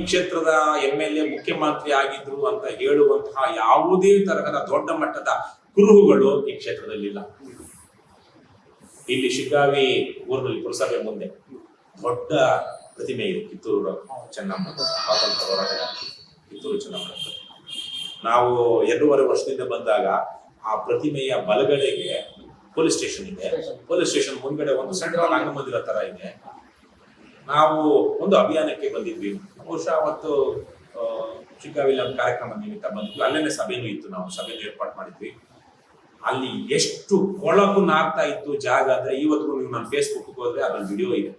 ಈ ಕ್ಷೇತ್ರದ M L A ಮುಖ್ಯಮಂತ್ರಿ ಆಗಿದ್ರು ಅಂತ ಹೇಳುವಂತಹ ಯಾವುದೇ ತರಹದ ದೊಡ್ಡ ಮಟ್ಟದ ಕುರುಹುಗಳು ಈ ಕ್ಷೇತ್ರದಲ್ಲಿಲ್ಲ. ಇಲ್ಲಿ ಶಿಗ್ಗಾವಿ ಊರಿನಲ್ಲಿ ಪುರಸಭೆ ಮುಂದೆ ದೊಡ್ಡ ಪ್ರತಿಮೆ ಇದೆ. ಕಿತ್ತೂರು ಚೆನ್ನಮ್ಮ ಸ್ವಾತಂತ್ರ್ಯ ಹೋರಾಟಗಾರ ಕಿತ್ತೂರು ಚೆನ್ನಮ್ಮ. ನಾವು ಎರಡೂವರೆ ವರ್ಷದಿಂದ ಬಂದಾಗ ಆ ಪ್ರತಿಮೆಯ ಬಲಗಡೆಗೆ ಪೊಲೀಸ್ ಸ್ಟೇಷನ್ ಇದೆ. ಪೊಲೀಸ್ ಸ್ಟೇಷನ್ ಮುಂದ್ಗಡೆ ಒಂದು ಸೆಂಟ್ರಲ್ ರಂಗಮಂದಿರ ತರ ಇದೆ. ನಾವು ಒಂದು ಅಭಿಯಾನಕ್ಕೆ ಬಂದಿದ್ವಿ. ಬಹುಶಃ ಅವತ್ತು ಚಿಕ್ಕವಿಲ್ಲ ಕಾರ್ಯಕ್ರಮ ನಿಮಿತ್ತ ಬಂದ್ವಿ ಅಲ್ಲೇನೆ ಸಭೆನೂ ಇತ್ತು. ನಾವು ಸಭೆ ಏರ್ಪಾಟ್ ಮಾಡಿದ್ವಿ. ಅಲ್ಲಿ ಎಷ್ಟು ಕೊಳಕು ನಾಗ್ತಾ ಇತ್ತು ಜಾಗ ಅಂದ್ರೆ ಇವತ್ತು ನೀವು ನನ್ನ ಫೇಸ್ಬುಕ್ ಹೋದ್ರೆ ಅದ್ರಲ್ಲಿ ವಿಡಿಯೋ ಇದೆ.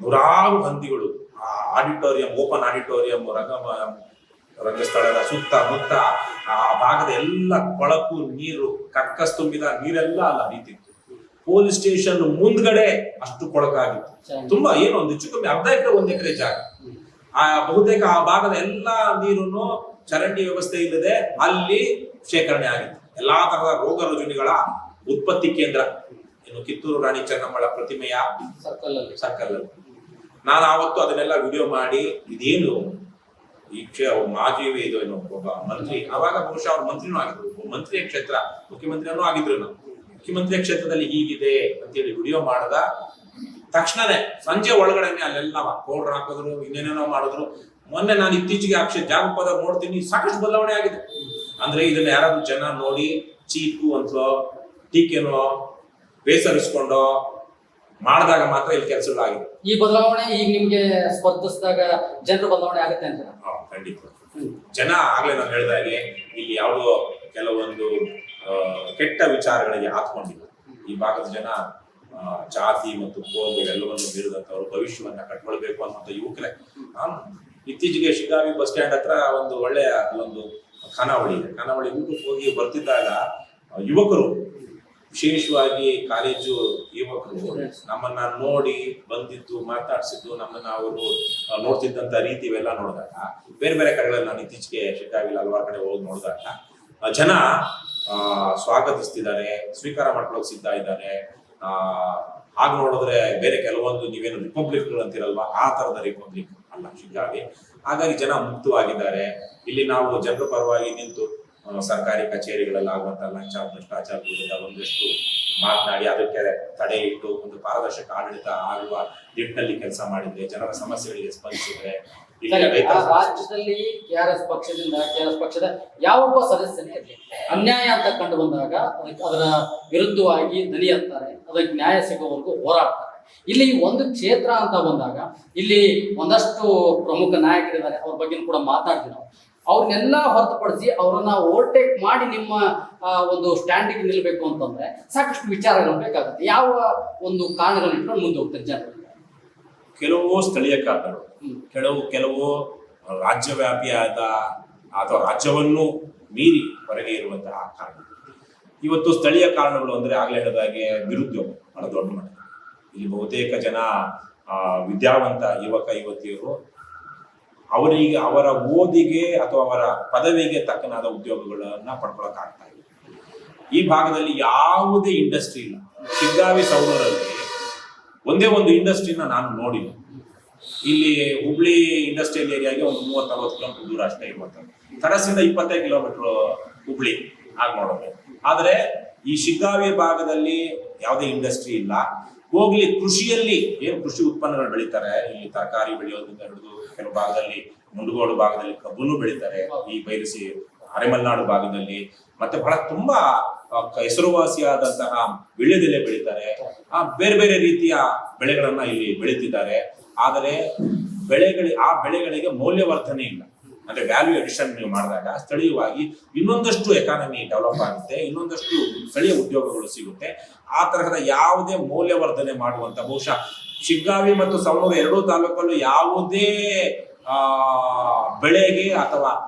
ನೂರಾರು ಹಂದಿಗಳು, ಆ ಆಡಿಟೋರಿಯಂ, ಓಪನ್ ಆಡಿಟೋರಿಯಂ ರಂಗ ರಂಗಸ್ಥಳದ ಸುತ್ತ ಮುತ್ತ, ಆ ಭಾಗದ ಎಲ್ಲ ಕೊಳಕು, ನೀರು ಕಕ್ಕಸ್ ತುಂಬಿದ ನೀರೆಲ್ಲ ಅಲ್ಲ ನಿಂತಿತ್ತು ಪೊಲೀಸ್ ಸ್ಟೇಷನ್ ಮುಂದ್ಗಡೆ ಅಷ್ಟು ಕೊಳಕಾಗಿತ್ತು. ತುಂಬಾ ಏನು ಒಂದು ಹೆಚ್ಚು ಕಮ್ಮಿ ಅರ್ಧ ಎಕರೆ ಒಂದ್ ಎಕರೆ ಜಾಗ. ಆ ಬಹುತೇಕ ಆ ಭಾಗದ ಎಲ್ಲಾ ನೀರನ್ನು ಚರಂಡಿ ವ್ಯವಸ್ಥೆ ಇಲ್ಲದೆ ಅಲ್ಲಿ ಶೇಖರಣೆ ಆಗಿತ್ತು. ಎಲ್ಲಾ ತರಹದ ರೋಗ ರುಜಿನಗಳ ಉತ್ಪತ್ತಿ ಕೇಂದ್ರ. ಏನು ಕಿತ್ತೂರು ರಾಣಿ ಚೆನ್ನಮ್ಮಳ ಪ್ರತಿಮೆಯ ಸರ್ಕಲ್ ಅಲ್ಲಿ. ಸರ್ಕಲ್ ನಾನು ಆವತ್ತು ಅದನ್ನೆಲ್ಲ ವಿಡಿಯೋ ಮಾಡಿ ಇದೇನು ಈ ಕ್ಷೇ ಮಾಜಿ ಇದು ಏನು ಒಬ್ಬ ಮಂತ್ರಿ. ಅವಾಗ ಬಹುಶಃ ಅವ್ರ ಮಂತ್ರಿನೂ ಆಗಿದ್ರು. ಮಂತ್ರಿಯ ಕ್ಷೇತ್ರ ಮುಖ್ಯಮಂತ್ರಿನೂ ಆಗಿದ್ರು ನಾವು ಮುಖ್ಯಮಂತ್ರಿಯ ಕ್ಷೇತ್ರದಲ್ಲಿ ಹೀಗಿದೆ ಅಂತೇಳಿ ವಿಡಿಯೋ ಮಾಡದ ತಕ್ಷಣನೇ ಸಂಜೆ ಒಳಗಡೆನೆ ಅಲ್ಲೆಲ್ಲ ಪೌಡರ್ ಹಾಕಿದ್ರು ಇನ್ನೇನೇನೋ ಮಾಡಿದ್ರು. ಮೊನ್ನೆ ನಾನು ಇತ್ತೀಚೆಗೆ ಆ ಕ್ಷೇ ಜಾಗಪದ ನೋಡ್ತೀನಿ ಸಾಕಷ್ಟು ಬದಲಾವಣೆ ಆಗಿದೆ. ಅಂದ್ರೆ ಇದನ್ನ ಯಾರಾದ್ರೂ ಜನ ನೋಡಿ ಚೀಟು ಅಂತಲೋ ಟೀಕೆನೋ ಬೇಸರಿಸ್ಕೊಂಡೋ ಮಾಡಿದಾಗ ಮಾತ್ರ ಇಲ್ಲಿ ಕೆಲಸಗಳಾಗಿದೆ ಈ ಬದಲಾವಣೆ ಈಗ ನಿಮ್ಗೆ ಸ್ಪರ್ಧಿಸಿದಾಗ ಜನರ ಬದಲಾವಣೆ ಆಗುತ್ತೆ ಅಂತ. ಖಂಡಿತ. ಜನ ಆಗ್ಲೇ ನಾನು ಹೇಳಿದಾಗೆ ಇಲ್ಲಿ ಯಾವುದೋ ಕೆಲವೊಂದು ಕೆಟ್ಟ ವಿಚಾರಗಳಿಗೆ ಹಾಕೊಂಡಿದ್ರು ಈ ಭಾಗದ ಜನ ಜಾತಿ ಮತ್ತು ಕೋಮು ಎಲ್ಲವನ್ನು ಮೀರಿದಂತವರು ಭವಿಷ್ಯವನ್ನ ಕಟ್ಕೊಳ್ಬೇಕು ಅನ್ನುವಂಥ ಯುವಕರೇ. ನಾನು ಇತ್ತೀಚೆಗೆ ಶಿಗಾವಿ ಬಸ್ ಸ್ಟ್ಯಾಂಡ್ ಹತ್ರ ಒಂದು ಒಳ್ಳೆಯ ಒಂದು ಖಾನಾವಳಿ ಇದೆ. ಖಾನಾವಳಿ ಊಟಕ್ಕೆ ಹೋಗಿ ಬರ್ತಿದ್ದಾಗ ಯುವಕರು, ವಿಶೇಷವಾಗಿ ಕಾಲೇಜು ಯುವಕರು ನಮ್ಮನ್ನ ನೋಡಿ ಬಂದಿದ್ದು, ಮಾತಾಡಿಸಿದ್ದು, ನಮ್ಮನ್ನ ಅವರು ನೋಡ್ತಿದ್ದಂತ ರೀತಿ ಇವೆಲ್ಲ ನೋಡಿದಾಗ, ಬೇರೆ ಬೇರೆ ಕಡೆಗಳಲ್ಲಿ ನಾನು ಇತ್ತೀಚೆಗೆ ಶಿಕಾವಿಲ್ ಹಲವಾರು ಕಡೆ ಹೋಗಿ ನೋಡಿದಾಗ ಜನ ಸ್ವಾಗತಿಸ್ತಿದ್ದಾರೆ, ಸ್ವೀಕಾರ ಮಾಡ್ಕೊಳ್ಳೋಕೆ ಸಿದ್ಧ ಇದ್ದಾರೆ. ಹಾಗೆ ನೋಡಿದ್ರೆ ಬೇರೆ ಕೆಲವೊಂದು ನೀವೇನು ರಿಪಬ್ಲಿಕ್ ಅಂತಿರಲ್ವಾ, ಆ ತರದ ರಿಪಬ್ಲಿಕ್ ಅಲ್ಲ ಶಿಕಾವಿ ಹಾಗಾಗಿ ಜನ ಮುಕ್ತವಾಗಿದ್ದಾರೆ. ಇಲ್ಲಿ ನಾವು ಜನರ ಪರವಾಗಿ ನಿಂತು ಸರ್ಕಾರಿ ಕಚೇರಿಗಳಲ್ಲಿ ಆಗುವಂತ ಲಂಚ, ಭ್ರಷ್ಟಾಚಾರ ಒಂದಷ್ಟು ಮಾತನಾಡಿ, ಅದಕ್ಕೆ ತಡೆ ಇಟ್ಟು ಒಂದು ಪಾರದರ್ಶಕ ಆಡಳಿತ ಆಗುವ ನಿಟ್ಟಿನಲ್ಲಿ ಕೆಲಸ ಮಾಡಿದ್ರೆ, ಜನರ ಸಮಸ್ಯೆಗಳಿಗೆ ಸ್ಪಂದಿಸಿದ್ರೆ ಇಲ್ಲಿ ಕೆ ಆರ್ ಎಸ್ ಪಕ್ಷದಿಂದ ಕೆ ಆರ್ ಕೆಆರ್ಎಸ್ ಪಕ್ಷದ ಯಾವೊಬ್ಬ ಸದಸ್ಯನೇ ಇರಲಿ. ಅನ್ಯಾಯ ಅಂತ ಕಂಡು ಬಂದಾಗ ಅದರ ವಿರುದ್ಧವಾಗಿ ದನಿ ಅಂತಾರೆ ಅದಕ್ಕೆ ನ್ಯಾಯ ಸಿಗುವವರೆಗೂ ಹೋರಾಡ್ತಾರೆ. ಇಲ್ಲಿ ಒಂದು ಕ್ಷೇತ್ರ ಅಂತ ಬಂದಾಗ ಇಲ್ಲಿ ಒಂದಷ್ಟು ಪ್ರಮುಖ ನಾಯಕರಿದ್ದಾರೆ ಅವ್ರ ಬಗ್ಗೆ ಕೂಡ ಮಾತಾಡ್ತೀವಿ ನಾವು. ಅವ್ರನ್ನೆಲ್ಲ ಹೊರತುಪಡಿಸಿ ಅವರನ್ನ ಓವರ್ಟೇಕ್ ಮಾಡಿ ನಿಮ್ಮ ಒಂದು ಸ್ಟ್ಯಾಂಡಿಗೆ ನಿಲ್ಲಬೇಕು ಅಂತಂದ್ರೆ ಸಾಕಷ್ಟು ವಿಚಾರಗಳು ಬೇಕಾಗುತ್ತೆ. ಯಾವ ಒಂದು ಕಾರಣಗಳನ್ನ ಇಟ್ಕೊಂಡು ಮುಂದೆ ಹೋಗ್ತಾರೆ ಜನರು? ಕೆಲವು ಸ್ಥಳೀಯ ಕಾರಣಗಳು. ಕೆಲವು ಕೆಲವು ರಾಜ್ಯವ್ಯಾಪಿಯಾದ ಅಥವಾ ರಾಜ್ಯವನ್ನು ಮೀರಿ ಹೊರಗೆ ಇರುವಂತಹ ಕಾರಣ. ಇವತ್ತು ಸ್ಥಳೀಯ ಕಾರಣಗಳು ಅಂದ್ರೆ ಆಗ್ಲೇ ಹೇಳಿದಾಗೆ ನಿರುದ್ಯೋಗ ಬಹಳ ದೊಡ್ಡ ಮಟ್ಟ. ಇಲ್ಲಿ ಬಹುತೇಕ ಜನ ವಿದ್ಯಾವಂತ ಯುವಕ, ಯುವತಿಯರು ಅವರಿಗೆ, ಅವರ ಓದಿಗೆ ಅಥವಾ ಅವರ ಪದವಿಗೆ ತಕ್ಕನಾದ ಉದ್ಯೋಗಗಳನ್ನ ಪಡ್ಕೊಳಕ್ ಆಗ್ತಾ ಇಲ್ಲ. ಈ ಭಾಗದಲ್ಲಿ ಯಾವುದೇ ಇಂಡಸ್ಟ್ರಿ ಇಲ್ಲ. ಶಿಗ್ಗಾವಿ ಸೌರರಲ್ಲಿ ಒಂದೇ ಒಂದು ಇಂಡಸ್ಟ್ರಿನ ನಾನು ನೋಡಿಲ್ಲ. ಇಲ್ಲಿ ಹುಬ್ಳಿ ಇಂಡಸ್ಟ್ರಿಯಲ್ ಏರಿಯಾಗೆ ಒಂದು ಮೂವತ್ತು ಅರವತ್ತು ಕಿಲೋಮೀಟರ್ ದೂರ ಅಷ್ಟೇ ಇರುವಂತದ್ದು ತರಸಿಂದ ಇಪ್ಪತ್ತೈದು ಕಿಲೋಮೀಟರ್ ಹುಬ್ಳಿ ಆಗ ನೋಡೋದು ಆದ್ರೆ ಈ ಶಿಗ್ಗಾವಿ ಭಾಗದಲ್ಲಿ ಯಾವುದೇ ಇಂಡಸ್ಟ್ರಿ ಇಲ್ಲ. ಹೋಗ್ಲಿ, ಕೃಷಿಯಲ್ಲಿ ಏನು ಕೃಷಿ ಉತ್ಪನ್ನಗಳು ಬೆಳೀತಾರೆ? ಇಲ್ಲಿ ತರಕಾರಿ ಬೆಳೆಯೋದ್ರಿಂದ ಹಿಡಿದು ಕೆಲವು ಭಾಗದಲ್ಲಿ ಮುಂಡಗೋಡು ಭಾಗದಲ್ಲಿ ಕಬ್ಬನ್ನು ಬೆಳೀತಾರೆ. ಈ ಬೈರಸಿ ಅರೆಮಲ್ನಾಡು ಭಾಗದಲ್ಲಿ ಮತ್ತೆ ಬಹಳ ತುಂಬಾ ಹೆಸರುವಾಸಿಯಾದಂತಹ ವಿಳ್ಯದೆಲೆ ಬೆಳೀತಾರೆ. ಆ, ಬೇರೆ ಬೇರೆ ರೀತಿಯ ಬೆಳೆಗಳನ್ನ ಇಲ್ಲಿ ಬೆಳೀತಿದ್ದಾರೆ. ಆದರೆ ಬೆಳೆಗಳಿಗೆ, ಆ ಬೆಳೆಗಳಿಗೆ ಮೌಲ್ಯವರ್ಧನೆ ಇಲ್ಲ. ಅಂದ್ರೆ ವ್ಯಾಲ್ಯೂ ಅಡಿಷನ್ ನೀವು ಮಾಡಿದಾಗ ಸ್ಥಳೀಯವಾಗಿ ಇನ್ನೊಂದಷ್ಟು ಎಕಾನಮಿ ಡೆವಲಪ್ ಆಗುತ್ತೆ, ಇನ್ನೊಂದಷ್ಟು ಸ್ಥಳೀಯ ಉದ್ಯೋಗಗಳು ಸಿಗುತ್ತೆ. ಆ ತರಹದ ಯಾವುದೇ ಮೌಲ್ಯವರ್ಧನೆ ಮಾಡುವಂತ ಬಹುಶಃ ಶಿಗ್ಗಾವಿ ಮತ್ತು ಸವಣೂರು ಎರಡೂ ತಾಲೂಕಲ್ಲೂ ಯಾವುದೇ, ಆ, ಬೆಳೆಗೆ ಅಥವಾ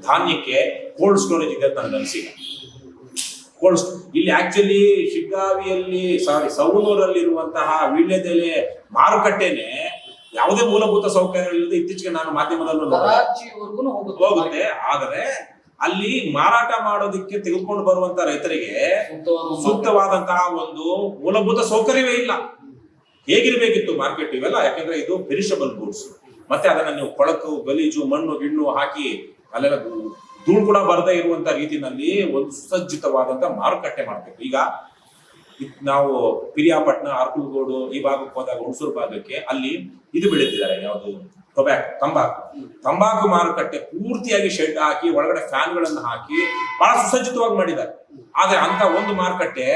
ಧಾನ್ಯಕ್ಕೆ ಕೋಲ್ಡ್ ಸ್ಟೋರೇಜ್ ಇದೆ ಅಂತ ನನಗೆ ಅನಿಸಿಲ್ಲ ಇಲ್ಲಿ ಆಕ್ಚುಲಿ ಶಿಗ್ಗಾವಿಯಲ್ಲಿ ಸಾರಿ ಸವಣೂರಲ್ಲಿರುವಂತಹ ವೀಳ್ಯದೆಲೆ ಮಾರುಕಟ್ಟೆನೆ ಯಾವುದೇ ಮೂಲಭೂತ ಸೌಕರ್ಯಗಳಿಲ್ಲದೆ ಇತ್ತೀಚೆಗೆ ನಾನು ಮಾಧ್ಯಮದಲ್ಲೂ ಹೋಗುತ್ತೆ. ಆದರೆ ಅಲ್ಲಿ ಮಾರಾಟ ಮಾಡೋದಕ್ಕೆ ತೆಗೆದುಕೊಂಡು ಬರುವಂತ ರೈತರಿಗೆ ಸೂಕ್ತವಾದ ಸೂಕ್ತವಾದಂತಹ ಒಂದು ಮೂಲಭೂತ ಸೌಕರ್ಯವೇ ಇಲ್ಲ. ಹೇಗಿರ್ಬೇಕಿತ್ತು ಮಾರ್ಕೆಟ್ ಇವೆಲ್ಲ? ಯಾಕಂದ್ರೆ ಇದು ಪೆರಿಷಬಲ್ ಗೂಡ್ಸ್ ಮತ್ತೆ ಅದನ್ನ ನೀವು ಕೊಳಕು ಗಲೀಜು ಮಣ್ಣು ಗಿಣ್ಣು ಹಾಕಿ ಅಲ್ಲೆಲ್ಲ ಧೂಳು ಕೂಡ ಬರದೇ ಇರುವಂತ ರೀತಿನಲ್ಲಿ ಒಂದು ಸುಸಜ್ಜಿತವಾದಂತ ಮಾರುಕಟ್ಟೆ ಮಾಡಬೇಕು. ಈಗ ನಾವು ಪಿರಿಯಾಪಟ್ಟಣ ಅರ್ಕಲ್ಗೋಡು ಈ ಭಾಗಕ್ಕೆ ಹೋದಾಗ ಹುಣಸೂರು ಭಾಗಕ್ಕೆ ಅಲ್ಲಿ ಇದು ಬೆಳೀತಿದ್ದಾರೆ ಯಾವುದು? ಟೊಬ್ಯಾಕ್ ತಂಬಾಕು. ತಂಬಾಕು ಮಾರುಕಟ್ಟೆ ಪೂರ್ತಿಯಾಗಿ ಶೆಡ್ ಹಾಕಿ, ಒಳಗಡೆ ಫ್ಯಾನ್ಗಳನ್ನು ಹಾಕಿ ಬಹಳ ಸುಸಜ್ಜಿತವಾಗಿ ಮಾಡಿದ್ದಾರೆ. ಆದ್ರೆ ಅಂತ ಒಂದು ಮಾರುಕಟ್ಟೆ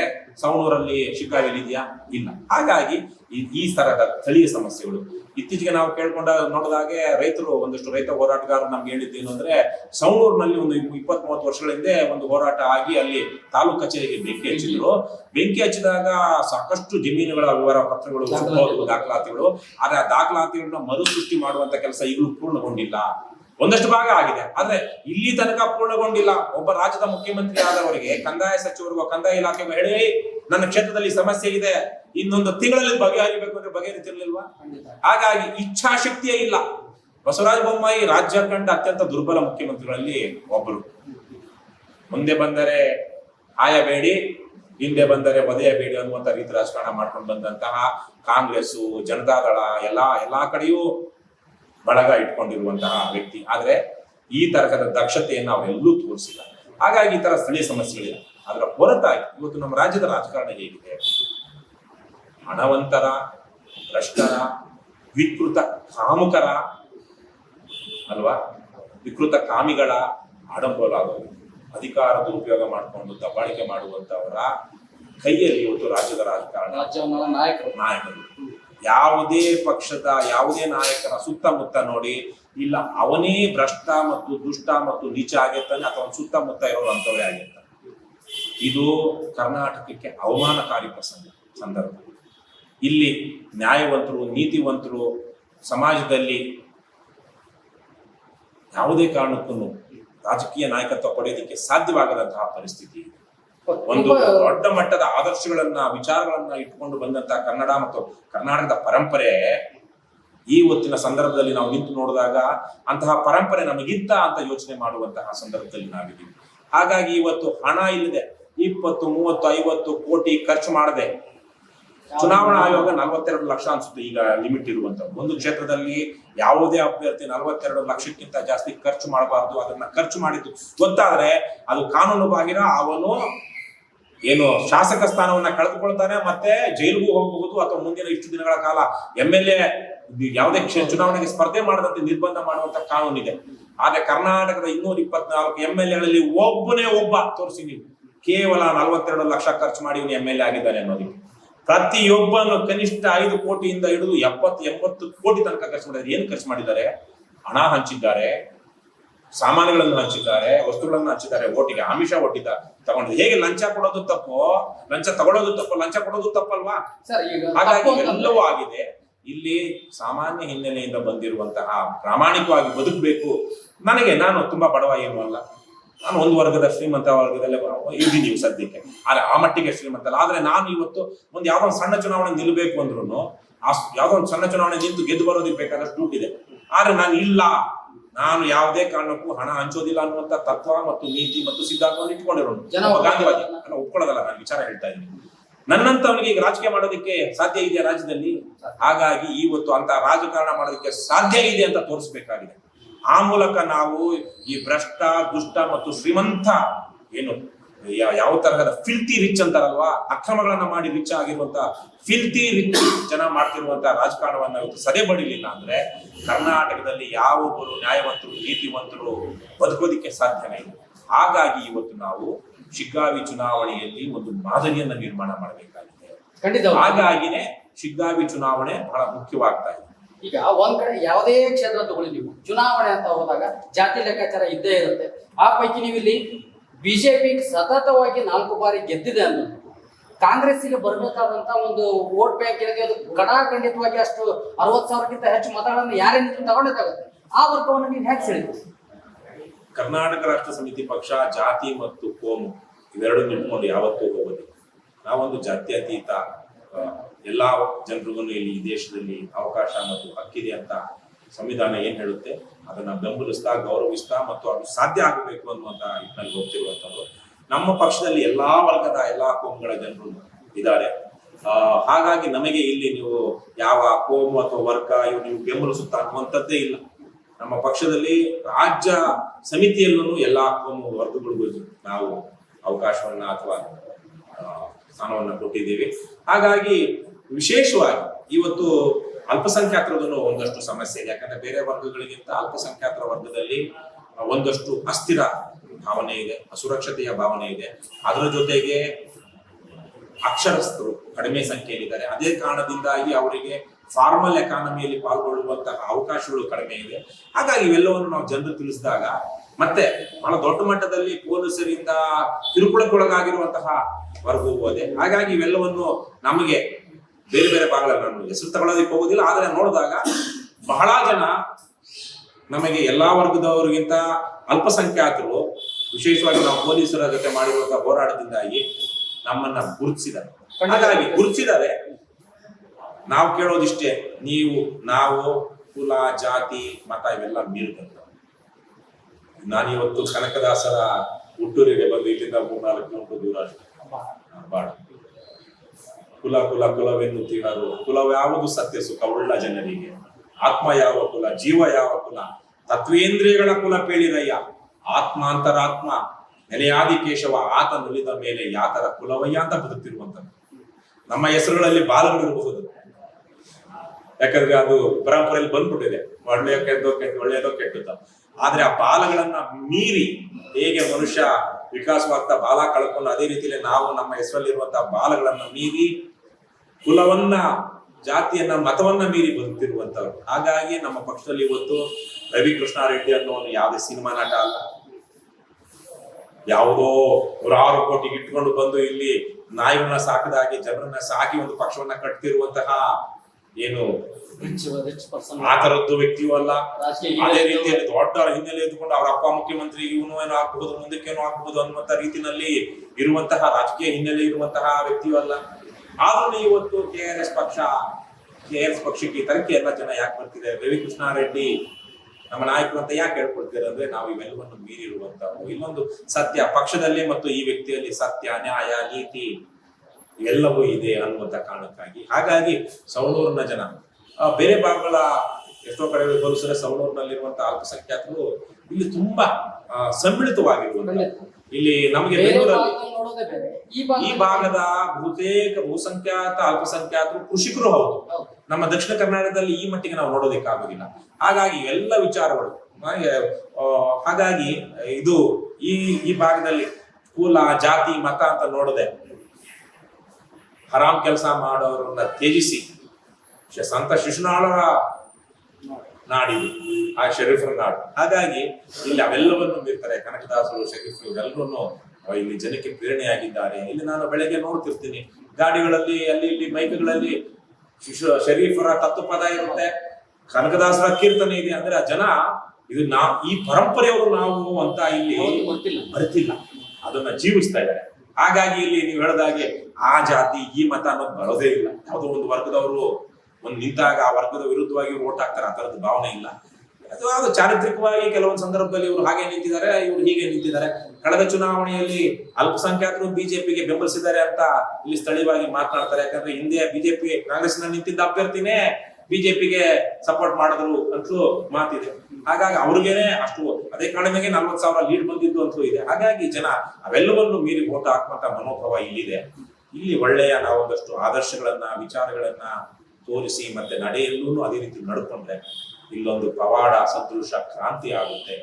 ಸವಣೂರಲ್ಲಿ ಶಿಕಾರಿಯಲ್ಲಿ ಇದೆಯಾ? ಇಲ್ಲ. ಹಾಗಾಗಿ ಈ ತರದ ಸ್ಥಳೀಯ ಸಮಸ್ಯೆಗಳು. ಇತ್ತೀಚೆಗೆ ನಾವು ಕೇಳ್ಕೊಂಡ ನೋಡಿದಾಗೆ ರೈತರು ಒಂದಷ್ಟು ರೈತ ಹೋರಾಟಗಾರರು ನಮ್ಗೆ ಹೇಳಿದ್ದೇನು ಅಂದ್ರೆ ಸವಣೂರಿನಲ್ಲಿ ಒಂದು ಇಪ್ಪತ್ತ್ ಮೂವತ್ತು ವರ್ಷಗಳ ಹಿಂದೆ ಒಂದು ಹೋರಾಟ ಆಗಿ ಅಲ್ಲಿ ತಾಲೂಕು ಕಚೇರಿಗೆ ಬೆಂಕಿ ಹಚ್ಚಿದ್ರು. ಬೆಂಕಿ ಹಚ್ಚಿದಾಗ ಸಾಕಷ್ಟು ಜಮೀನುಗಳ ವಿವರ ಪತ್ರಗಳು ದಾಖಲಾತಿಗಳು. ಆದ್ರೆ ಆ ದಾಖಲಾತಿಗಳನ್ನ ಮರುಸೃಷ್ಟಿ ಮಾಡುವಂತ ಕೆಲಸ ಈಗಲೂ ಪೂರ್ಣಗೊಂಡಿಲ್ಲ. ಒಂದಷ್ಟು ಭಾಗ ಆಗಿದೆ. ಆದ್ರೆ ಇಲ್ಲಿ ತನಕ ಪೂರ್ಣಗೊಂಡಿಲ್ಲ. ಒಬ್ಬ ರಾಜ್ಯದ ಮುಖ್ಯಮಂತ್ರಿ ಆದವರಿಗೆ ಕಂದಾಯ ಸಚಿವರು ಕಂದಾಯ ಇಲಾಖೆ ಹೇಳಿ ನನ್ನ ಕ್ಷೇತ್ರದಲ್ಲಿ ಸಮಸ್ಯೆ ಇದೆ. ಇನ್ನೊಂದು ತಿಂಗಳಲ್ಲಿ ಬಗೆಹರಿಬೇಕು ಅಂದ್ರೆ ಬಗೆಹರಿತಿರ್ಲಿಲ್ವಾ? ಹಾಗಾಗಿ ಇಚ್ಛಾಶಕ್ತಿಯೇ ಇಲ್ಲ. ಬಸವರಾಜ ಬೊಮ್ಮಾಯಿ ರಾಜ್ಯ ಕಂಡ ಅತ್ಯಂತ ದುರ್ಬಲ ಮುಖ್ಯಮಂತ್ರಿಗಳಲ್ಲಿ ಒಬ್ಬರು. ಮುಂದೆ ಬಂದರೆ ಆಯಬೇಡಿ ಹಿಂದೆ ಬಂದರೆ ಒದೆಯಬೇಡಿ ಅನ್ನುವಂತ ರೀತಿ ರಾಜಕಾರಣ ಮಾಡ್ಕೊಂಡು ಬಂದಂತಹ ಕಾಂಗ್ರೆಸ್ಸು ಜನತಾದಳ ಎಲ್ಲಾ ಎಲ್ಲಾ ಕಡೆಯೂ ಬಳಗ ಇಟ್ಕೊಂಡಿರುವಂತಹ ವ್ಯಕ್ತಿ. ಆದ್ರೆ ಈ ತರಹದ ದಕ್ಷತೆಯನ್ನು ಅವರೆಲ್ಲೂ ತೋರಿಸಿಲ್ಲ ಹಾಗಾಗಿ ಈ ತರ ಸ್ಥಳೀಯ ಸಮಸ್ಯೆಗಳಿಲ್ಲ. ಅದರ ಹೊರತಾಗಿ ಇವತ್ತು ನಮ್ಮ ರಾಜ್ಯದ ರಾಜಕಾರಣ ಹೇಗಿದೆ. ಹಣವಂತರ ಭ್ರಷ್ಟರ ವಿಕೃತ ಕಾಮುಕರ ಅಲ್ವಾ? ವಿಕೃತ ಕಾಮಿಗಳ ಆಡಂಬರಾದವರು ಅಧಿಕಾರ ದುರುಪಯೋಗ ಮಾಡಿಕೊಂಡು ದಬ್ಬಾಳಿಕೆ ಮಾಡುವಂತವರ ಕೈಯಲ್ಲಿ ಇವತ್ತು ರಾಜ್ಯದ ರಾಜಕಾರಣ ರಾಜ್ಯ ನಾಯಕರು. ನಾಯಕರು. ಯಾವುದೇ ಪಕ್ಷದ, ಯಾವುದೇ ನಾಯಕರ ಸುತ್ತಮುತ್ತ ನೋಡಿ, ಇಲ್ಲ, ಅವನೇ ಭ್ರಷ್ಟ ಮತ್ತು ದುಷ್ಟ ಮತ್ತು ನೀಚ ಆಗಿರ್ತಾನೆ ಅಥವಾ ಸುತ್ತಮುತ್ತ ಇರೋರು ಅಂತವೇ ಆಗಿರ್ತಾನೆ ಇದು ಕರ್ನಾಟಕಕ್ಕೆ ಅವಮಾನಕಾರಿ ಪ್ರಸಂಗ, ಸಂದರ್ಭ ಇಲ್ಲಿ ನ್ಯಾಯವಂತರು, ನೀತಿವಂತರು ಸಮಾಜದಲ್ಲಿ ಯಾವುದೇ ಕಾರಣಕ್ಕೂ ರಾಜಕೀಯ ನಾಯಕತ್ವ ಪಡೆಯೋದಕ್ಕೆ ಸಾಧ್ಯವಾಗದಂತಹ ಪರಿಸ್ಥಿತಿ ಇದೆ. ಒಂದು ದೊಡ್ಡ ಮಟ್ಟದ ಆದರ್ಶಗಳನ್ನ ವಿಚಾರಗಳನ್ನ ಇಟ್ಕೊಂಡು ಬಂದಂತಹ ಕನ್ನಡ ಮತ್ತು ಕರ್ನಾಟಕದ ಪರಂಪರೆ ಈ ಹೊತ್ತಿನ ಸಂದರ್ಭದಲ್ಲಿ ನಾವು ನಿಂತು ನೋಡಿದಾಗ ಅಂತಹ ಪರಂಪರೆ ನಮಗಿತ್ತ ಅಂತ ಯೋಚನೆ ಮಾಡುವಂತಹ ಸಂದರ್ಭದಲ್ಲಿ ನಾವಿದ್ದೀವಿ. ಹಾಗಾಗಿ ಇವತ್ತು ಹಣ ಇಲ್ಲದೆ ಇಪ್ಪತ್ತು ಮೂವತ್ತು ಐವತ್ತು ಕೋಟಿ ಖರ್ಚು ಮಾಡದೆ ಚುನಾವಣಾ ಆಯೋಗ ನಲವತ್ತೆರಡು ಲಕ್ಷ ಅನ್ಸುತ್ತೆ ಈಗ ಲಿಮಿಟ್ ಇರುವಂತ. ಒಂದು ಕ್ಷೇತ್ರದಲ್ಲಿ ಯಾವುದೇ ಅಭ್ಯರ್ಥಿ ನಲವತ್ತೆರಡು ಲಕ್ಷಕ್ಕಿಂತ ಜಾಸ್ತಿ ಖರ್ಚು ಮಾಡಬಾರದು ಅದನ್ನ ಖರ್ಚು ಮಾಡಿದ್ದು ಗೊತ್ತಾದ್ರೆ ಅದು ಕಾನೂನು ಬಾಹಿರ ಅವನು ಏನು ಶಾಸಕ ಸ್ಥಾನವನ್ನ ಕಳೆದುಕೊಳ್ತಾನೆ ಮತ್ತೆ ಜೈಲಿಗೂ ಹೋಗಬಹುದು ಅಥವಾ ಮುಂದಿನ ಇಷ್ಟು ದಿನಗಳ ಕಾಲ ಎಂ ಎಲ್ ಎ ಯಾವುದೇ ಕ್ಷೇ- ಚುನಾವಣೆಗೆ ಸ್ಪರ್ಧೆ ಮಾಡದಂತೆ ನಿರ್ಬಂಧ ಮಾಡುವಂತ ಕಾನೂನಿದೆ. ಆದ್ರೆ ಕರ್ನಾಟಕದ ಇನ್ನೂರ ಇಪ್ಪತ್ನಾಲ್ಕು ಎಂ ಎಲ್ ಎಗಳಲ್ಲಿ ಒಬ್ಬನೇ ಒಬ್ಬ ತೋರಿಸಿ ನೀವು. ಕೇವಲ ನಲವತ್ತೆರಡು ಲಕ್ಷ ಖರ್ಚು ಮಾಡಿ ಇವನು ಎಂ ಎಲ್ ಎ ಆಗಿದ್ದಾನೆ ಅನ್ನೋದಕ್ಕೆ. ಪ್ರತಿಯೊಬ್ಬನು ಕನಿಷ್ಠ ಐದು ಕೋಟಿಯಿಂದ ಹಿಡಿದು ಎಪ್ಪತ್ತು ಎಂಬತ್ತು ಕೋಟಿ ತನಕ ಖರ್ಚು ಮಾಡಿದ್ದಾರೆ. ಏನು ಖರ್ಚು ಮಾಡಿದ್ದಾರೆ? ಹಣ ಹಂಚಿದ್ದಾರೆ. ಸಾಮಾನುಗಳನ್ನು ಹಂಚಿದ್ದಾರೆ ವಸ್ತುಗಳನ್ನು ಹಂಚಿದ್ದಾರೆ ಓಟಿಗೆ ಆಮಿಷ ಒಟ್ಟಿದ್ದ ತಗೊಂಡು ಹೇಗೆ ಲಂಚ ಕೊಡೋದು ತಪ್ಪು? ಲಂಚ ತಗೊಳ್ಳೋದು ತಪ್ಪು ಲಂಚ ಕೊಡೋದು ತಪ್ಪಲ್ವಾ? ಹಾಗಾಗಿ ಎಲ್ಲವೂ ಆಗಿದೆ. ಇಲ್ಲಿ ಸಾಮಾನ್ಯ ಹಿನ್ನೆಲೆಯಿಂದ ಬಂದಿರುವಂತಹ ಪ್ರಾಮಾಣಿಕವಾಗಿ ಬದುಕಬೇಕು. ನನಗೆ ನಾನು ತುಂಬಾ ಬಡವ ಏನು ಅಲ್ಲ. ನಾನು ಒಂದು ವರ್ಗದ ಶ್ರೀಮಂತ ವರ್ಗದಲ್ಲೇ ಇದ್ದೀನಿ ನೀವು ಸದ್ಯಕ್ಕೆ. ಆದ್ರೆ ಆ ಮಟ್ಟಿಗೆ ಶ್ರೀಮಂತ ಅಲ್ಲ. ಆದ್ರೆ ನಾನು ಇವತ್ತು ಒಂದು ಯಾವ್ದೋ ಒಂದು ಸಣ್ಣ ಚುನಾವಣೆ ನಿಲ್ಬೇಕು ಅಂದ್ರೂ ಆ ಯಾವ್ದೊಂದು ಯಾವ್ದೋ ಒಂದು ಸಣ್ಣ ಚುನಾವಣೆ ನಿಂತು ಗೆದ್ದು ಬರೋದಕ್ಕೆ ಬೇಕಾದಷ್ಟು ಇದೆ ಆದ್ರೆ ನಾನು ಇಲ್ಲ. ನಾನು ಯಾವುದೇ ಕಾರಣಕ್ಕೂ ಹಣ ಹಂಚೋದಿಲ್ಲ ಅನ್ನುವಂತ ತತ್ವ ಮತ್ತು ನೀತಿ ಮತ್ತು ಸಿದ್ಧಾಂತವನ್ನು ಇಟ್ಕೊಂಡಿರೋನು. ಗಾಂಧಿವಾದಿ. ಅಲ್ಲ ಒಪ್ಕೊಳ್ಳೋದಲ್ಲ ನಾನು ವಿಚಾರ ಹೇಳ್ತಾ ಇದ್ದೀನಿ. ನನ್ನಂತವನಿಗೆ ಈಗ ರಾಜಕೀಯ ಮಾಡೋದಕ್ಕೆ ಸಾಧ್ಯ ಇದೆಯಾ ರಾಜ್ಯದಲ್ಲಿ? ಹಾಗಾಗಿ ಇವತ್ತು ಅಂತ ರಾಜಕಾರಣ ಮಾಡೋದಕ್ಕೆ ಸಾಧ್ಯ ಇದೆ ಅಂತ ತೋರಿಸ್ಬೇಕಾಗಿದೆ. ಆ ಮೂಲಕ ನಾವು ಈ ಭ್ರಷ್ಟ ದುಷ್ಟ ಮತ್ತು ಶ್ರೀಮಂತ ಏನು ಯಾವ ತರಹದ ಫಿಲ್ತಿ ರಿಚ್ ಅಂತಾರಲ್ವಾ? ಅಕ್ರಮಗಳನ್ನ ಮಾಡಿ ರಿಚ್ ಆಗಿರುವಂತ ಫಿಲ್ತಿ ರಿಚ್ ಜನ ಮಾಡ್ತಿರುವಂತ ರಾಜಕಾರಣವನ್ನ ಇವತ್ತು ಸದೆ ಬಡಿಲಿಲ್ಲ ಅಂದ್ರೆ ಕರ್ನಾಟಕದಲ್ಲಿ ಯಾವೊಬ್ಬರು ನ್ಯಾಯವಂತರು ನೀತಿವಂತರು ಬದುಕೋದಿಕ್ಕೆ ಸಾಧ್ಯನೇ ಇಲ್ಲ. ಹಾಗಾಗಿ ಇವತ್ತು ನಾವು ಶಿಗ್ಗಾವಿ ಚುನಾವಣೆಯಲ್ಲಿ ಒಂದು ಮಾದರಿಯನ್ನ ನಿರ್ಮಾಣ ಮಾಡಬೇಕಾಗಿದೆ. ಖಂಡಿತ ಹಾಗಾಗಿನೇ ಶಿಗ್ಗಾವಿ ಚುನಾವಣೆ ಬಹಳ ಮುಖ್ಯವಾಗ್ತಾ ಇದೆ. ಈಗ ಒಂದ್ ಕಡೆ ಯಾವುದೇ ಕ್ಷೇತ್ರ ತಗೊಳ್ಳಿ ನೀವು. ಚುನಾವಣೆ ಅಂತ ಹೋದಾಗ ಜಾತಿ ಲೆಕ್ಕಾಚಾರ ಇದ್ದೇ ಇರುತ್ತೆ. ಆ ಪೈಕಿ ನೀವು ಇಲ್ಲಿ ಬಿಜೆಪಿ ಸತತವಾಗಿ ನಾಲ್ಕು ಬಾರಿ ಗೆದ್ದಿದೆ ಅನ್ನೋದು. ಕಾಂಗ್ರೆಸ್ಸಿಗೆ ಬರಬೇಕಾದಂತ ಒಂದು ವೋಟ್ ಬ್ಯಾಂಕ್ ಏನಿದೆ ಅದು ಕಡಾಖಂಡಿತವಾಗಿ ಅಷ್ಟು ಅರವತ್ತು ಸಾವಿರಕ್ಕಿಂತ ಹೆಚ್ಚು ಮತಗಳನ್ನು ಯಾರೇ ನಿಂತು ತಗೊಂಡಾಗುತ್ತೆ ಆ ವರ್ಗವನ್ನು ನೀವು ಹೇಗೆ ಸೆಳಿತೀರಿ ಕರ್ನಾಟಕ ರಾಷ್ಟ್ರ ಸಮಿತಿ ಪಕ್ಷ, ಜಾತಿ ಮತ್ತು ಕೋಮು ಇವೆರಡು ನಿಂತ್ಕೊಂಡು ಯಾವತ್ತೂ ಹೋಗೋದಿಲ್ಲ. ನಾವೊಂದು ಜಾತ್ಯತೀತ ಎಲ್ಲಾ ಜನರಿಗೂ ಇಲ್ಲಿ ಈ ದೇಶದಲ್ಲಿ ಅವಕಾಶ ಮತ್ತು ಹಕ್ಕಿದೆ ಅಂತ ಸಂವಿಧಾನ ಏನ್ ಹೇಳುತ್ತೆ? ಅದನ್ನ ಬೆಂಬಲಿಸ್ತಾ, ಗೌರವಿಸ್ತಾ ಮತ್ತು ಅದು ಸಾಧ್ಯ ಆಗಬೇಕು ಅನ್ನುವಂತ ನಿಟ್ಟಿನಲ್ಲಿ ಹೋಗ್ತಿರುವಂತದ್ದು ನಮ್ಮ ಪಕ್ಷದಲ್ಲಿ ಎಲ್ಲಾ ವರ್ಗದ ಎಲ್ಲಾ ಕೋಮುಗಳ ಜನರು ಇದ್ದಾರೆ. ಹಾಗಾಗಿ ನಮಗೆ ಇಲ್ಲಿ ನೀವು ಯಾವ ಕೋಮು ಅಥವಾ ವರ್ಗ ಇವು ನೀವು ಬೆಂಬಲಿಸುತ್ತಾ ಅನ್ನುವಂಥದ್ದೇ ಇಲ್ಲ. ನಮ್ಮ ಪಕ್ಷದಲ್ಲಿ ರಾಜ್ಯ ಸಮಿತಿಯಲ್ಲೂ ಎಲ್ಲಾ ಕೋಮು ವರ್ಗಗಳಿಗೂ ನಾವು ಅವಕಾಶವನ್ನ ಅಥವಾ ಸ್ಥಾನವನ್ನ ಕೊಟ್ಟಿದ್ದೀವಿ. ಹಾಗಾಗಿ ವಿಶೇಷವಾಗಿ ಇವತ್ತು ಅಲ್ಪಸಂಖ್ಯಾತರದನ್ನು ಒಂದಷ್ಟು ಸಮಸ್ಯೆ ಇದೆ. ಯಾಕಂದ್ರೆ ಬೇರೆ ವರ್ಗಗಳಿಗಿಂತ ಅಲ್ಪಸಂಖ್ಯಾತರ ವರ್ಗದಲ್ಲಿ ಒಂದಷ್ಟು ಅಸ್ಥಿರ ಭಾವನೆ ಇದೆ, ಅಸುರಕ್ಷತೆಯ ಭಾವನೆ ಇದೆ. ಅದರ ಜೊತೆಗೆ ಅಕ್ಷರಸ್ಥರು ಕಡಿಮೆ ಸಂಖ್ಯೆಯಲ್ಲಿದ್ದಾರೆ. ಅದೇ ಕಾರಣದಿಂದಾಗಿ ಅವರಿಗೆ ಫಾರ್ಮಲ್ ಎಕಾನಮಿಯಲ್ಲಿ ಪಾಲ್ಗೊಳ್ಳುವಂತಹ ಅವಕಾಶಗಳು ಕಡಿಮೆ ಇದೆ. ಹಾಗಾಗಿ ಇವೆಲ್ಲವನ್ನು ನಾವು ಜನರು ತಿಳಿಸಿದಾಗ, ಮತ್ತೆ ಬಹಳ ದೊಡ್ಡ ಮಟ್ಟದಲ್ಲಿ ಪೊಲೀಸರಿಂದ ಕಿರುಕುಳಕ್ಕೊಳಗಾಗಿರುವಂತಹ ವರ್ಗವೂ ಅದೇ. ಹಾಗಾಗಿ ಇವೆಲ್ಲವನ್ನು ನಮಗೆ ಬೇರೆ ಬೇರೆ ಭಾಗಗಳಲ್ಲಿ ನಾನು ಹೆಸರು ತಗೊಳ್ಳೋದಕ್ಕೆ ಹೋಗೋದಿಲ್ಲ ಆದರೆ ನೋಡಿದಾಗ ಬಹಳ ಜನ ನಮಗೆ ಎಲ್ಲಾ ವರ್ಗದವರಿಗಿಂತ ಅಲ್ಪಸಂಖ್ಯಾತರು ವಿಶೇಷವಾಗಿ ನಾವು ಪೊಲೀಸರ ಜೊತೆ ಮಾಡಿರುವಂತಹ ಹೋರಾಟದಿಂದಾಗಿ ನಮ್ಮನ್ನ ಗುರುತಿಸಿದ್ದಾರೆ ಹಾಗಾಗಿ ಗುರುತಿಸಿದ್ದಾರೆ ನಾವು ಕೇಳೋದಿಷ್ಟೇ ನೀವು ನಾವು ಕುಲ ಜಾತಿ ಮತ ಇವೆಲ್ಲ ಮೀರಿದಂತ. ನಾನಿವತ್ತು ಕನಕದಾಸರ ಹುಟ್ಟೂರಿಗೆ ಬಂದು ಇಲ್ಲಿಂದ ಮೂರ್ನಾಲ್ಕು ಕಿಲೋಮೀಟರ್ ದೂರ ಅಷ್ಟೇ. ಕುಲ ಕುಲ ಕುಲವು ಯಾವುದು ಸತ್ಯ, ಸುಖ ಉಳ್ಳ ಜನರಿಗೆ. ಆತ್ಮ ಯಾವ ಕುಲ, ಜೀವ ಯಾವ ಕುಲ? ತತ್ವೇಂದ್ರಿಯಗಳ ಕುಲ ಪೇಳಿರಯ್ಯ ಆತ್ಮ ಅಂತರಾತ್ಮ. ನೆಲೆಯಾದಿ ಕೇಶವ ಆತ ನುಲಿದ ಮೇಲೆ ಯಾತರ ಕುಲವಯ್ಯ ಅಂತ ಬದುಕ್ತಿರುವಂತದ್ದು ನಮ್ಮ ಹೆಸರುಗಳಲ್ಲಿ ಬಾಲಗಳಿರಬಹುದು ಯಾಕಂದ್ರೆ ಅದು ಪರಂಪರೆಯಲ್ಲಿ ಬಂದ್ಬಿಟ್ಟಿದೆ. ಒಳ್ಳೆಯ ಕೆಟ್ಟದೋ ಕೆಟ್ಟ, ಒಳ್ಳೆಯದೋ ಕೆಟ್ಟದ್ದು. ಆದ್ರೆ ಆ ಬಾಲಗಳನ್ನ ಮೀರಿ ಹೇಗೆ ಮನುಷ್ಯ ವಿಕಾಸವಾಗ್ತಾ ಬಾಲ ಕಳ್ಕೊಂಡು ಅದೇ ರೀತಿಯಲ್ಲಿ ನಾವು ನಮ್ಮ ಹೆಸರಲ್ಲಿರುವಂತಹ ಬಾಲಗಳನ್ನು ಮೀರಿ ಕುಲವನ್ನ, ಜಾತಿಯನ್ನ, ಮತವನ್ನ ಮೀರಿ ಬದುಕ್ತಿರುವಂತವ್ರು. ಹಾಗಾಗಿ ನಮ್ಮ ಪಕ್ಷದಲ್ಲಿ ಇವತ್ತು ರವಿ ಕೃಷ್ಣಾರೆಡ್ಡಿ ಅನ್ನೋನು ಯಾವುದೇ ಸಿನಿಮಾ ನಟ ಅಲ್ಲ. ಯಾವುದೋ ನೂರಾರು ಕೋಟಿ ಇಟ್ಕೊಂಡು ಬಂದು ಇಲ್ಲಿ ನಾಯಿಗಳನ್ನ ಸಾಕದಾಗಿ ಜನರನ್ನ ಸಾಕಿ ಒಂದು ಪಕ್ಷವನ್ನ ಕಟ್ತಿರುವಂತಹ ಏನು ಆ ತರದ್ದು ವ್ಯಕ್ತಿಯೂ ಅಲ್ಲ. ಅದೇ ರೀತಿಯಲ್ಲಿ ದೊಡ್ಡ ಹಿನ್ನೆಲೆ ಇದ್ಕೊಂಡು ಅವರ ಅಪ್ಪ ಮುಖ್ಯಮಂತ್ರಿ ಇವನು ಏನೋ ಆಗ್ಬಹುದು ಮುಂದಕ್ಕೇನು ಆಗ್ಬಹುದು ಅನ್ನುವಂತ ರೀತಿನಲ್ಲಿ ಇರುವಂತಹ ರಾಜಕೀಯ ಹಿನ್ನೆಲೆ ಇರುವಂತಹ ವ್ಯಕ್ತಿಯೂ ಅಲ್ಲ. ಆದ್ರೂ ಇವತ್ತು ಕೆ ಆರ್ ಎಸ್ ಪಕ್ಷ ಕೆ ಆರ್ ಎಸ್ ಪಕ್ಷಕ್ಕೆ ತರಕ್ಕೆ ಎಲ್ಲ ಜನ ಯಾಕೆ ಬರ್ತಿದೆ? ರವಿ ಕೃಷ್ಣಾರೆಡ್ಡಿ ನಮ್ಮ ನಾಯಕರು ಅಂತ ಯಾಕೆ ಹೇಳ್ಕೊಡ್ತೀರ ಅಂದ್ರೆ ನಾವು ಇವೆಲ್ಲವನ್ನು ಮೀರಿರುವಂತವು ಇನ್ನೊಂದು ಸತ್ಯ ಪಕ್ಷದಲ್ಲಿ ಮತ್ತು ಈ ವ್ಯಕ್ತಿಯಲ್ಲಿ ಸತ್ಯ ನ್ಯಾಯ ನೀತಿ ಎಲ್ಲವೂ ಇದೆ ಅನ್ನುವಂತ ಕಾರಣಕ್ಕಾಗಿ. ಹಾಗಾಗಿ ಸವಣೂರಿನ ಜನ ಬೇರೆ ಭಾಗಗಳ ಎಷ್ಟೋ ಕಡೆ ಹೋಲಿಸಿದ್ರೆ ಸವಣೂರಿನಲ್ಲಿರುವಂತಹ ಅಲ್ಪಸಂಖ್ಯಾತರು ಇಲ್ಲಿ ತುಂಬಾ ಸಮ್ಮಿಳಿತವಾಗಿರುವ ಸಮ್ಮಿಳಿತವಾಗಿರುವಂತ ಇಲ್ಲಿ ನಮಗೆ ಬೆಂಗಳೂರಲ್ಲಿ ಈ ಈ ಭಾಗ ಭಾಗದ ಬಹುತೇಕ ಬಹುಸಂಖ್ಯಾತ ಅಲ್ಪಸಂಖ್ಯಾತರು ಕೃಷಿಕರು ಹೌದು. ನಮ್ಮ ದಕ್ಷಿಣ ಕರ್ನಾಟಕದಲ್ಲಿ ಈ ಮಟ್ಟಿಗೆ ನಾವು ನೋಡೋದಕ್ಕಾಗೋದಿಲ್ಲ. ಹಾಗಾಗಿ ಎಲ್ಲ ವಿಚಾರಗಳು ಹಾಗಾಗಿ ಇದು ಈ ಈ ಭಾಗದಲ್ಲಿ ಕುಲ ಜಾತಿ ಮತ ಅಂತ ನೋಡದೆ ಹರಾಮ್ ಕೆಲಸ ಮಾಡೋರನ್ನ ತ್ಯಜಿಸಿ ಸಂತ ಶಿಶುನಾಳರ ನಾಡಿದು ಆ ಶರೀಫರ ನಾಡು. ಹಾಗಾಗಿ ಇಲ್ಲಿ ಅವೆಲ್ಲವನ್ನು ಮೀರ್ತಾರೆ ಕನಕದಾಸರು ಶರೀಫರು ಎಲ್ಲರನ್ನು ಇಲ್ಲಿ ಜನಕ್ಕೆ ಪ್ರೇರಣೆಯಾಗಿದ್ದಾರೆ. ಇಲ್ಲಿ ನಾನು ಬೆಳಗ್ಗೆ ನೋಡ್ತಿರ್ತೀನಿ. ಗಾಡಿಗಳಲ್ಲಿ ಅಲ್ಲಿ ಇಲ್ಲಿ ಮೈಕ್ಗಳಲ್ಲಿ ಶಿಶು ಶರೀಫರ ತತ್ವಪದ ಇರುತ್ತೆ. ಕನಕದಾಸರ ಕೀರ್ತನೆ ಇದೆ ಅಂದ್ರೆ ಆ ಜನ ಇದು ನಾ ಈ ಪರಂಪರೆಯವರು ನಾವು ಅಂತ ಇಲ್ಲಿ ಬರ್ತಿಲ್ಲ ಅದನ್ನ ಜೀವಿಸ್ತಾ ಇದ್ದಾರೆ. ಹಾಗಾಗಿ ಇಲ್ಲಿ ನೀವು ಹೇಳ್ದಾಗೆ ಆ ಜಾತಿ ಈ ಮತ ಅನ್ನೋದು ಬರೋದೇ ಇಲ್ಲ. ಯಾವುದೋ ಒಂದು ವರ್ಗದವರು ಒಂದು ನಿಂತಾಗ ಆ ವರ್ಗದ ವಿರುದ್ಧವಾಗಿ ಓಟ್ ಹಾಕ್ತಾರೆ ಆ ತರದ ಭಾವನೆ ಇಲ್ಲ. ಅಥವಾ ಚಾರಿತ್ರಿಕವಾಗಿ ಕೆಲವೊಂದು ಸಂದರ್ಭದಲ್ಲಿ ಇವರು ಹಾಗೆ ನಿಂತಿದ್ದಾರೆ, ಇವರು ಹೀಗೆ ನಿಂತಿದ್ದಾರೆ. ಕಳೆದ ಚುನಾವಣೆಯಲ್ಲಿ ಅಲ್ಪಸಂಖ್ಯಾತರು ಬಿಜೆಪಿಗೆ ಬೆಂಬಲಿಸಿದ್ದಾರೆ ಅಂತ ಇಲ್ಲಿ ಸ್ಥಳೀಯವಾಗಿ ಮಾತನಾಡ್ತಾರೆ. ಯಾಕಂದ್ರೆ ಹಿಂದೆ ಬಿಜೆಪಿ ಕಾಂಗ್ರೆಸ್ ಕಾಂಗ್ರೆಸ್ನ ನಿಂತಿದ್ದ ಅಭ್ಯರ್ಥಿನೇ ಬಿಜೆಪಿಗೆ ಸಪೋರ್ಟ್ ಮಾಡಿದ್ರು ಅಂತೂ ಮಾತಿದೆ. ಹಾಗಾಗಿ ಅವ್ರಿಗೇನೆ ಅಷ್ಟು ಅದೇ ಕಾರಣಕ್ಕೆ ನಲ್ವತ್ ಸಾವಿರ ಲೀಡ್ ಬಂದಿದ್ದು ಅಂತೂ ಇದೆ. ಹಾಗಾಗಿ ಜನ ಅವೆಲ್ಲವನ್ನು ಮೀರಿ ಓಟ್ ಹಾಕುವಂತ ಮನೋಭಾವ ಇಲ್ಲಿದೆ. ಇಲ್ಲಿ ಒಳ್ಳೆಯ ನಾವೊಂದಷ್ಟು ಆದರ್ಶಗಳನ್ನ, ವಿಚಾರಗಳನ್ನ ತೋರಿಸಿ ಮತ್ತೆ ನಡೆಯಲ್ಲೂ ಅದೇ ರೀತಿ ನಡ್ಕೊಂಡ್ರೆ ಇಲ್ಲೊಂದು ಪವಾಡ ಸದೃಶ ಕ್ರಾಂತಿ ಆಗುತ್ತೆ.